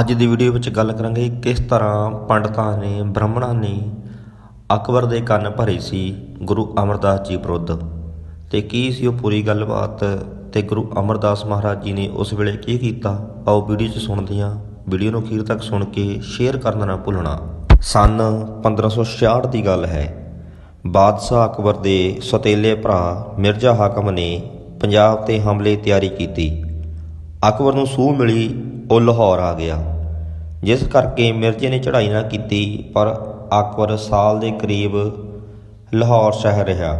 ਅੱਜ ਦੀ ਵੀਡੀਓ ਵਿੱਚ ਗੱਲ ਕਰਾਂਗੇ ਕਿਸ ਤਰ੍ਹਾਂ ਪੰਡਤਾਂ ਨੇ, ਬ੍ਰਾਹਮਣਾਂ ਨੇ ਅਕਬਰ ਦੇ ਕੰਨ ਭਰੇ ਸੀ ਗੁਰੂ ਅਮਰਦਾਸ ਜੀ ਵਿਰੁੱਧ। ਤੇ ਕੀ ਸੀ ਉਹ ਪੂਰੀ ਗੱਲਬਾਤ ਤੇ ਗੁਰੂ ਅਮਰਦਾਸ ਮਹਾਰਾਜ ਜੀ ਨੇ ਉਸ ਵੇਲੇ ਕੀ ਕੀਤਾ? ਆਓ ਵੀਡੀਓ 'ਚ ਸੁਣਦੇ ਹਾਂ। ਵੀਡੀਓ ਨੂੰ ਅਖੀਰ ਤੱਕ ਸੁਣ ਕੇ ਸ਼ੇਅਰ ਕਰਨਾ ਨਾ ਭੁੱਲਣਾ। ਸਨ 1566 ਦੀ ਗੱਲ ਹੈ। ਬਾਦਸ਼ਾਹ ਅਕਬਰ ਦੇ ਸੋਤੇਲੇ ਭਰਾ ਮਿਰਜ਼ਾ ਹਾਕਮ ਨੇ ਪੰਜਾਬ ਤੇ ਹਮਲੇ ਤਿਆਰੀ ਕੀਤੀ। ਅਕਬਰ ਨੂੰ ਸੂਹ ਮਿਲੀ ਉਹ ਲਾਹੌਰ ਆ ਗਿਆ। ਜਿਸ ਕਰਕੇ ਮਿਰਜ਼ੇ ਨੇ ਚੜ੍ਹਾਈ ਨਾ ਕੀਤੀ, ਪਰ ਅਕਬਰ ਸਾਲ ਦੇ ਕਰੀਬ ਲਾਹੌਰ ਸ਼ਹਿਰ ਰਿਹਾ।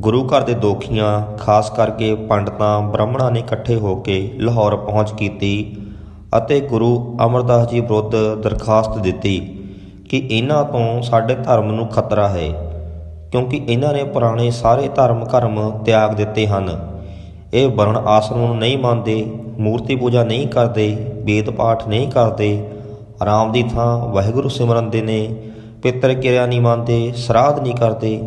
ਗੁਰੂ ਘਰ ਦੇ ਦੋਖੀਆਂ, ਖਾਸ ਕਰਕੇ ਪੰਡਤਾਂ, ਬ੍ਰਾਹਮਣਾਂ ਨੇ ਇਕੱਠੇ ਹੋ ਕੇ ਲਾਹੌਰ ਪਹੁੰਚ ਕੀਤੀ ਅਤੇ ਗੁਰੂ ਅਮਰਦਾਸ ਜੀ ਵਿਰੁੱਧ ਦਰਖਾਸਤ ਦਿੱਤੀ ਕਿ ਇਹਨਾਂ ਤੋਂ ਸਾਡੇ ਧਰਮ ਨੂੰ ਖਤਰਾ ਹੈ, ਕਿਉਂਕਿ ਇਹਨਾਂ ਨੇ ਪੁਰਾਣੇ ਸਾਰੇ ਧਰਮ ਕਰਮ ਤਿਆਗ ਦਿੱਤੇ ਹਨ। ਇਹ ਵਰਣ ਆਸ਼ਰਮ ਨੂੰ ਨਹੀਂ ਮੰਨਦੇ, ਮੂਰਤੀ ਪੂਜਾ ਨਹੀਂ ਕਰਦੇ, ਵੇਦ ਪਾਠ ਨਹੀਂ ਕਰਦੇ ਆਰਾਮ ਦੀ ਥਾਂ ਵਾਹਿਗੁਰੂ ਸਿਮਰਨ ਦੇ ਨੇ, ਪਿੱਤਰ ਕਿਰਿਆ ਨਹੀਂ ਮੰਨਦੇ, ਸ਼ਰਾਧ ਨਹੀਂ ਕਰਦੇ,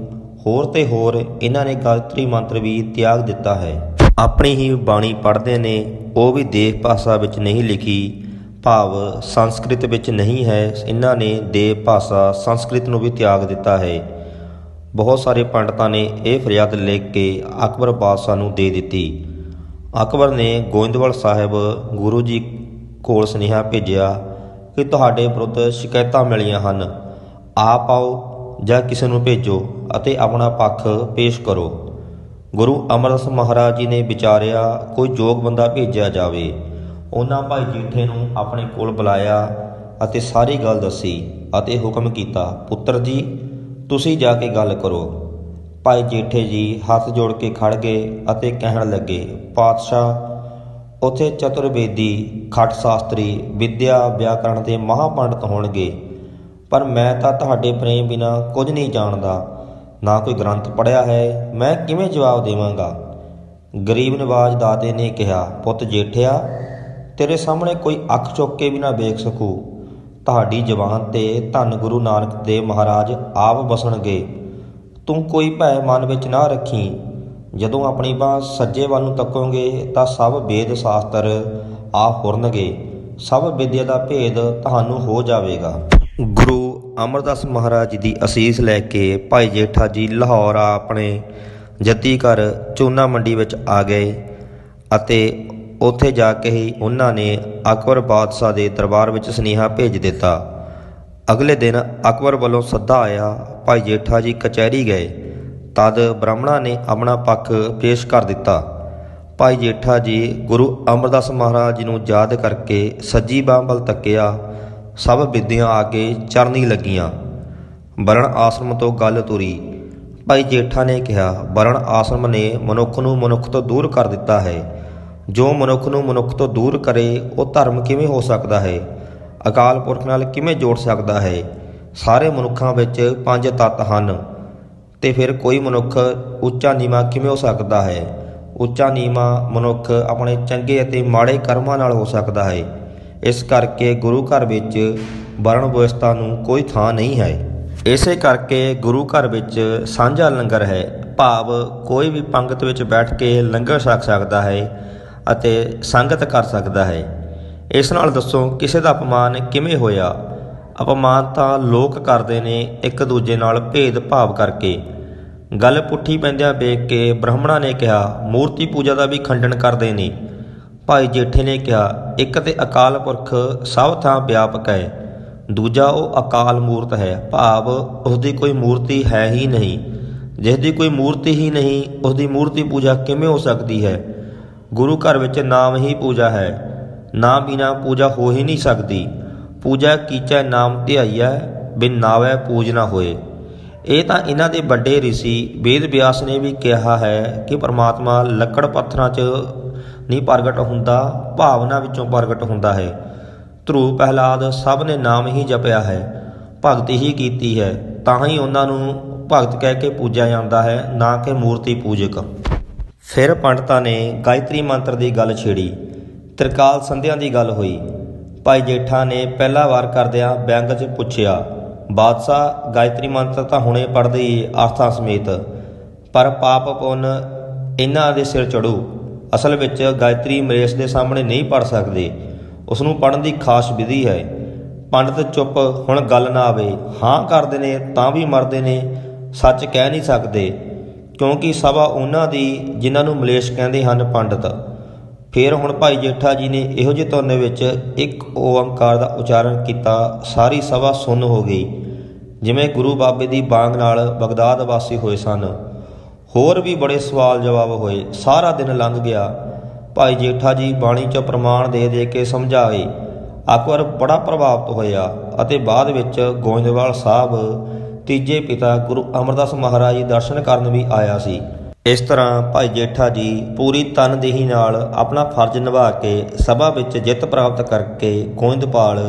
ਹੋਰ ਤੇ ਹੋਰ ਇਹਨਾਂ ਨੇ ਗਾਇਤਰੀ ਮੰਤਰ ਵੀ ਤਿਆਗ ਦਿੱਤਾ ਹੈ। ਆਪਣੀ ਹੀ ਬਾਣੀ ਪੜ੍ਹਦੇ ਨੇ, ਉਹ ਵੀ ਦੇਵ ਭਾਸ਼ਾ ਵਿੱਚ ਨਹੀਂ ਲਿਖੀ, ਭਾਵ ਸੰਸਕ੍ਰਿਤ ਵਿੱਚ ਨਹੀਂ ਹੈ, ਇਹਨਾਂ ਨੇ ਦੇਵ ਭਾਸ਼ਾ ਸੰਸਕ੍ਰਿਤ ਨੂੰ ਵੀ ਤਿਆਗ ਦਿੱਤਾ ਹੈ। ਬਹੁਤ ਸਾਰੇ ਪੰਡਤਾਂ ਨੇ ਇਹ ਫਰਿਆਦ ਲਿਖ ਕੇ ਅਕਬਰ ਬਾਦਸ਼ਾਹ ਨੂੰ ਦੇ ਦਿੱਤੀ। ਅਕਬਰ ਨੇ ਗੋਇੰਦਵਾਲ ਸਾਹਿਬ ਗੁਰੂ ਜੀ ਕੋਲ ਸੁਨੇਹਾ ਭੇਜਿਆ ਕਿ ਤੁਹਾਡੇ ਵਿਰੁੱਧ ਸ਼ਿਕਾਇਤਾਂ ਮਿਲੀਆਂ ਹਨ। ਆਪ ਆਓ ਜਾਂ ਕਿਸੇ ਨੂੰ ਭੇਜੋ ਅਤੇ ਆਪਣਾ ਪੱਖ ਪੇਸ਼ ਕਰੋ। ਗੁਰੂ ਅਮਰਦਾਸ ਮਹਾਰਾਜ ਜੀ ਨੇ ਵਿਚਾਰਿਆ, ਕੋਈ ਯੋਗ ਬੰਦਾ ਭੇਜਿਆ ਜਾਵੇ। ਉਹਨਾਂ ਭਾਈ ਜੀਠੇ ਨੂੰ ਆਪਣੇ ਕੋਲ ਬੁਲਾਇਆ ਅਤੇ ਸਾਰੀ ਗੱਲ ਦੱਸੀ ਅਤੇ ਹੁਕਮ ਕੀਤਾ, ਪੁੱਤਰ ਜੀ ਤੁਸੀਂ ਜਾ ਕੇ ਗੱਲ ਕਰੋ। ਭਾਈ ਜੇਠੇ ਜੀ ਹੱਥ ਜੋੜ ਕੇ ਖੜ ਗਏ ਅਤੇ ਕਹਿਣ ਲੱਗੇ, ਪਾਤਸ਼ਾਹ, ਉਥੇ ਚਤੁਰਵੇਦੀ, ਖੱਟ ਸ਼ਾਸਤਰੀ, ਵਿਦਿਆ, ਵਿਆਕਰਣ ਦੇ ਮਹਾਪੰਡਤ ਹੋਣਗੇ। ਪਰ ਮੈਂ ਤਾਂ ਤੁਹਾਡੇ ਪ੍ਰੇਮ ਬਿਨਾ ਕੁਝ ਨਹੀਂ ਜਾਣਦਾ। ਨਾ ਕੋਈ ਗ੍ਰੰਥ ਪੜਿਆ ਹੈ, ਮੈਂ ਕਿਵੇਂ ਜਵਾਬ ਦੇਵਾਂਗਾ? ਗਰੀਬ ਨਿਵਾਜ ਦਾਦੇ ਨੇ ਕਿਹਾ, ਪੁੱਤ ਜੇਠਿਆ, ਤੇਰੇ ਸਾਹਮਣੇ ਕੋਈ ਅੱਖ ਚੁੱਕ ਕੇ ਵੀ ਨਾ ਵੇਖ ਸਕੂ। ਤੁਹਾਡੀ ਜ਼ਬਾਨ ਤੇ ਧੰਨ ਗੁਰੂ ਨਾਨਕ ਦੇਵ ਮਹਾਰਾਜ ਆਪ ਵਸਣਗੇ। ਤੂੰ ਕੋਈ ਭੈ ਮਨ ਵਿੱਚ ਨਾ ਰੱਖੀ। ਜਦੋਂ ਆਪਣੀ ਬਾਹ ਸੱਜੇ ਵੱਲ ਨੂੰ ਤੱਕੋਗੇ ਤਾਂ ਸਭ ਵੇਦ ਸ਼ਾਸਤਰ ਆ ਹੁਰਨਗੇ। ਸਭ ਵਿਦਿਆ ਦਾ ਭੇਦ ਤੁਹਾਨੂੰ ਹੋ ਜਾਵੇਗਾ। ਗੁਰੂ ਅਮਰਦਾਸ ਮਹਾਰਾਜ ਜੀ ਦੀ ਅਸੀਸ ਲੈ ਕੇ ਭਾਈ ਜੇਠਾ ਜੀ ਲਾਹੌਰ ਆਪਣੇ ਜੱਦੀ ਘਰ ਚੂਨਾ ਮੰਡੀ ਵਿੱਚ ਆ ਗਏ ਅਤੇ ਉੱਥੇ ਜਾ ਕੇ ਹੀ ਉਹਨਾਂ ਨੇ ਅਕਬਰ ਬਾਦਸ਼ਾਹ ਦੇ ਦਰਬਾਰ ਵਿੱਚ ਸੁਨੇਹਾ ਭੇਜ ਦਿੱਤਾ। ਅਗਲੇ ਦਿਨ ਅਕਬਰ ਵੱਲੋਂ ਸੱਦਾ ਆਇਆ, ਭਾਈ ਜੇਠਾ ਜੀ ਕਚਹਿਰੀ ਗਏ। ਤਦ ਬ੍ਰਾਹਮਣਾਂ ਨੇ ਆਪਣਾ ਪੱਖ ਪੇਸ਼ ਕਰ ਦਿੱਤਾ। ਭਾਈ ਜੇਠਾ ਜੀ, ਗੁਰੂ ਅਮਰਦਾਸ ਮਹਾਰਾਜ ਜੀ ਨੂੰ ਯਾਦ ਕਰਕੇ ਸੱਜੀ ਬਾਹ ਵੱਲ ਤੱਕਿਆ, ਸਭ ਵਿਦਿਆ ਆ ਕੇ ਚਰਨੀ ਲੱਗੀਆਂ। ਵਰਣ ਆਸ਼ਰਮ ਤੋਂ ਗੱਲ ਤੁਰੀ। ਭਾਈ ਜੇਠਾ ਨੇ ਕਿਹਾ, ਵਰਣ ਆਸ਼ਰਮ ਨੇ ਮਨੁੱਖ ਨੂੰ ਮਨੁੱਖ ਤੋਂ ਦੂਰ ਕਰ ਦਿੱਤਾ ਹੈ। ਜੋ ਮਨੁੱਖ ਨੂੰ ਮਨੁੱਖ ਤੋਂ ਦੂਰ ਕਰੇ, ਉਹ ਧਰਮ ਕਿਵੇਂ ਹੋ ਸਕਦਾ ਹੈ? ਅਕਾਲ ਪੁਰਖ ਨਾਲ ਕਿਵੇਂ ਜੋੜ ਸਕਦਾ ਹੈ? ਸਾਰੇ ਮਨੁੱਖਾਂ ਵਿੱਚ ਪੰਜ ਤੱਤ ਹਨ। ਤੇ ਫਿਰ ਕੋਈ ਮਨੁੱਖ ਉੱਚਾ ਨੀਵਾਂ ਕਿਵੇਂ ਹੋ ਸਕਦਾ ਹੈ? ਉੱਚਾ ਨੀਵਾਂ ਮਨੁੱਖ ਆਪਣੇ ਚੰਗੇ ਅਤੇ ਮਾੜੇ ਕਰਮਾਂ ਨਾਲ ਹੋ ਸਕਦਾ ਹੈ। ਇਸ ਕਰਕੇ ਗੁਰੂ ਘਰ ਵਿੱਚ ਵਰਣ ਵਿਵਸਥਾ ਨੂੰ ਕੋਈ ਥਾਂ ਨਹੀਂ ਹੈ। ਇਸੇ ਕਰਕੇ ਗੁਰੂ ਘਰ ਵਿੱਚ ਸਾਂਝਾ ਲੰਗਰ ਹੈ। ਭਾਵ ਕੋਈ ਵੀ ਪੰਗਤ ਵਿੱਚ ਬੈਠ ਕੇ ਲੰਗਰ ਛਕ ਸਕਦਾ ਹੈ। ਅਤੇ ਸੰਗਤ ਕਰ ਸਕਦਾ ਹੈ। ਇਸ ਨਾਲ ਦੱਸੋ, ਕਿਸੇ ਦਾ ਅਪਮਾਨ ਕਿਵੇਂ ਹੋਇਆ? ਅਪਮਾਨ ਤਾਂ ਲੋਕ ਕਰਦੇ ਨੇ ਇੱਕ ਦੂਜੇ ਨਾਲ ਭੇਦ ਭਾਵ ਕਰਕੇ। ਗੱਲ ਪੁੱਠੀ ਪੈਂਦਿਆਂ ਵੇਖ ਕੇ ਬ੍ਰਾਹਮਣਾਂ ਨੇ ਕਿਹਾ, ਮੂਰਤੀ ਪੂਜਾ ਦਾ ਵੀ ਖੰਡਨ ਕਰਦੇ ਨੇ। ਭਾਈ ਜੇਠੇ ਨੇ ਕਿਹਾ, ਇੱਕ ਤੇ ਅਕਾਲ ਪੁਰਖ ਸਭ ਥਾਂ ਵਿਆਪਕ ਹੈ, ਦੂਜਾ ਉਹ ਅਕਾਲ ਮੂਰਤ ਹੈ। ਭਾਵ ਉਸ ਦੀ ਕੋਈ ਮੂਰਤੀ ਹੈ ਹੀ ਨਹੀਂ। ਜਿਸ ਦੀ ਕੋਈ ਮੂਰਤੀ ਹੀ ਨਹੀਂ, ਉਸ ਦੀ ਮੂਰਤੀ ਪੂਜਾ ਕਿਵੇਂ ਹੋ ਸਕਦੀ ਹੈ? ਗੁਰੂ ਘਰ ਵਿੱਚ ਨਾਮ ਹੀ ਪੂਜਾ ਹੈ। ਨਾਮ ਬਿਨਾ ਪੂਜਾ ਹੋ ਹੀ ਨਹੀਂ ਸਕਦੀ। ਪੂਜਾ ਕੀਚੈ ਨਾਮ ਧਿਆਈਐ, ਬਿਨ ਨਾਵੈ ਪੂਜ ਨਾ ਹੋਏ। ਇਹ ਤਾਂ ਇਹਨਾਂ ਦੇ ਵੱਡੇ ઋષਿ ਵੇਦ ਵਿਆਸ ਨੇ ਵੀ ਕਿਹਾ ਹੈ ਕਿ ਪਰਮਾਤਮਾ ਲੱਕੜ ਪੱਥਰਾਂ 'ਚ ਨਹੀਂ ਪ੍ਰਗਟ ਹੁੰਦਾ, ਭਾਵਨਾ ਵਿੱਚੋਂ ਪ੍ਰਗਟ ਹੁੰਦਾ ਹੈ। ਧਰੂ ਪਹਿਲਾਦ ਸਭ ਨੇ ਨਾਮ ਹੀ ਜਪਿਆ ਹੈ। ਭਗਤੀ ਹੀ ਕੀਤੀ ਹੈ। ਤਾਂ ਹੀ ਉਹਨਾਂ ਨੂੰ ਭਗਤ ਕਹਿ ਕੇ ਪੂਜਿਆ ਜਾਂਦਾ ਹੈ, ਨਾ ਕਿ ਮੂਰਤੀ ਪੂਜਕ। ਫਿਰ ਪੰਡਤਾਂ ਨੇ ਗਾਇਤਰੀ ਮੰਤਰ ਦੀ ਗੱਲ ਛੇੜੀ। ਤ੍ਰਿਕਾਲ ਸੰਧਿਆ ਦੀ ਗੱਲ ਹੋਈ। ਭਾਈ ਜੇਠਾ ਨੇ ਪਹਿਲਾ ਵਾਰ ਕਰਦਿਆਂ ਬੈਂਗ 'ਚ ਪੁੱਛਿਆ, ਬਾਦਸ਼ਾਹ, ਗਾਇਤਰੀ ਮੰਤਰ ਤਾਂ ਹੁਣੇ ਪੜ੍ਹਦੇ ਹੀ ਅਰਥਾਂ ਸਮੇਤ, ਪਰ ਪਾਪ ਪੁੰਨ ਇਹਨਾਂ ਦੇ ਸਿਰ ਚੜੂ ਅਸਲ ਵਿੱਚ ਗਾਇਤਰੀ ਮਰੇਸ਼ ਦੇ ਸਾਹਮਣੇ ਨਹੀਂ ਪੜ ਸਕਦੇ। ਉਸ ਨੂੰ ਪੜਨ ਦੀ ਖਾਸ ਵਿਧੀ ਹੈ। ਪੰਡਤ ਚੁੱਪ, ਹੁਣ ਗੱਲ ਨਾ ਆਵੇ। ਹਾਂ ਕਰਦੇ ਨੇ ਤਾਂ ਵੀ ਮਰਦੇ ਨੇ। ਸੱਚ ਕਹਿ ਨਹੀਂ ਸਕਦੇ। ਕਿਉਂਕਿ ਸਭਾ ਉਹਨਾਂ ਦੀ ਜਿਨ੍ਹਾਂ ਨੂੰ ਮਲੇਸ਼ ਕਹਿੰਦੇ ਹਨ ਪੰਡਤ। ਫਿਰ ਹੁਣ ਭਾਈ ਜੇਠਾ ਜੀ ਨੇ ਇਹੋ ਜਿਹੇ ਤੁਰਨੇ ਵਿੱਚ ਇੱਕ ਓੰਕਾਰ ਦਾ ਉਚਾਰਨ ਕੀਤਾ, ਸਾਰੀ ਸਭਾ ਸੁੰਨ ਹੋ ਗਈ। ਜਿਵੇਂ ਗੁਰੂ ਬਾਬੇ ਦੀ ਬਾਂਗ ਨਾਲ ਬਗਦਾਦ ਵਾਸੀ ਹੋਏ ਸਨ। ਹੋਰ ਵੀ ਬੜੇ ਸਵਾਲ ਜਵਾਬ ਹੋਏ। ਸਾਰਾ ਦਿਨ ਲੰਘ ਗਿਆ। ਭਾਈ ਜੇਠਾ ਜੀ ਬਾਣੀ ਚੋਂ ਪ੍ਰਮਾਣ ਦੇ ਦੇ ਕੇ ਸਮਝਾਏ। ਅਕਬਰ ਬੜਾ ਪ੍ਰਭਾਵਿਤ ਹੋਇਆ ਅਤੇ ਬਾਅਦ ਵਿੱਚ ਗੋਇੰਦਵਾਲ ਸਾਹਿਬ ਤੀਜੇ ਪਿਤਾ ਗੁਰੂ ਅਮਰਦਾਸ ਮਹਾਰਾਜ ਜੀ ਦਰਸ਼ਨ ਕਰਨ ਵੀ ਆਇਆ ਸੀ। ਇਸ ਤਰ੍ਹਾਂ ਭਾਈ ਜੇਠਾ ਜੀ ਪੂਰੀ ਤਨਦੇਹੀ ਨਾਲ ਆਪਣਾ ਫਰਜ਼ ਨਿਭਾ ਕੇ ਸਭਾ ਵਿੱਚ ਜਿੱਤ ਪ੍ਰਾਪਤ ਕਰਕੇ ਗੋਇੰਦਪਾਲ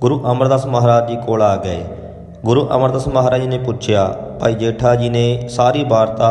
ਗੁਰੂ ਅਮਰਦਾਸ ਮਹਾਰਾਜ ਜੀ ਕੋਲ ਆ ਗਏ। ਗੁਰੂ ਅਮਰਦਾਸ ਮਹਾਰਾਜ ਜੀ ਨੇ ਪੁੱਛਿਆ, ਭਾਈ ਜੇਠਾ ਜੀ ਨੇ ਸਾਰੀ ਵਾਰਤਾ